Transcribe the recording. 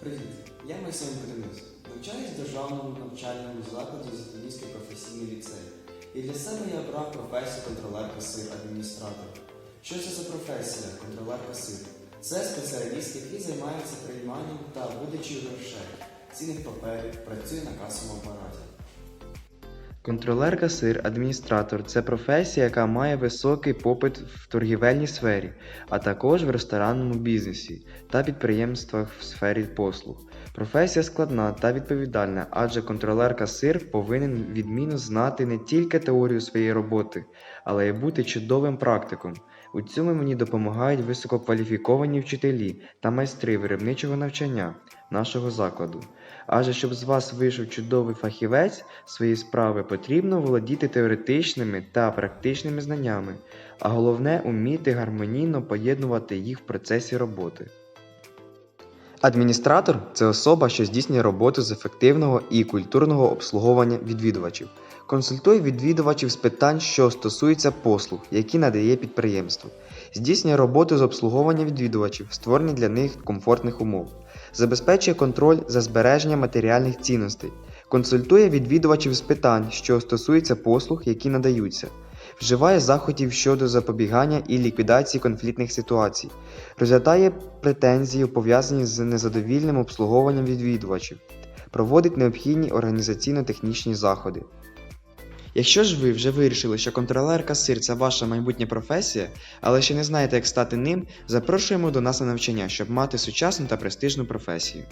Привіт, я Максим Денис. Навчаюсь в державному навчальному закладі Запорізький професійний ліцей. І для себе я обрав професію контролер касир адміністратор. Що це за професія контролер касир? Це спеціаліст, який займається прийманням та видачею грошей, цінних паперів, працює на касовому апараті. Контролер касир, адміністратор це професія, яка має високий попит в торгівельній сфері, а також в ресторанному бізнесі та підприємствах в сфері послуг. Професія складна та відповідальна, адже контролер касир повинен відмінно знати не тільки теорію своєї роботи, але й бути чудовим практиком. У цьому мені допомагають висококваліфіковані вчителі та майстри виробничого навчання нашого закладу. Адже щоб з вас вийшов чудовий фахівець свої справи, потрібно володіти теоретичними та практичними знаннями, а головне уміти гармонійно поєднувати їх в процесі роботи. Адміністратор це особа, що здійснює роботу з ефективного і культурного обслуговування відвідувачів. Консультує відвідувачів з питань, що стосуються послуг, які надає підприємство. Здійснює роботу з обслуговування відвідувачів, створення для них комфортних умов. Забезпечує контроль за збереженням матеріальних цінностей. Консультує відвідувачів з питань, що стосуються послуг, які надаються. Вживає заходів щодо запобігання і ліквідації конфліктних ситуацій. Розглядає претензії, пов'язані з незадовільним обслуговуванням відвідувачів. Проводить необхідні організаційно-технічні заходи. Якщо ж ви вже вирішили, що контролер касир це ваша майбутня професія, але ще не знаєте, як стати ним, запрошуємо до нас на навчання, щоб мати сучасну та престижну професію.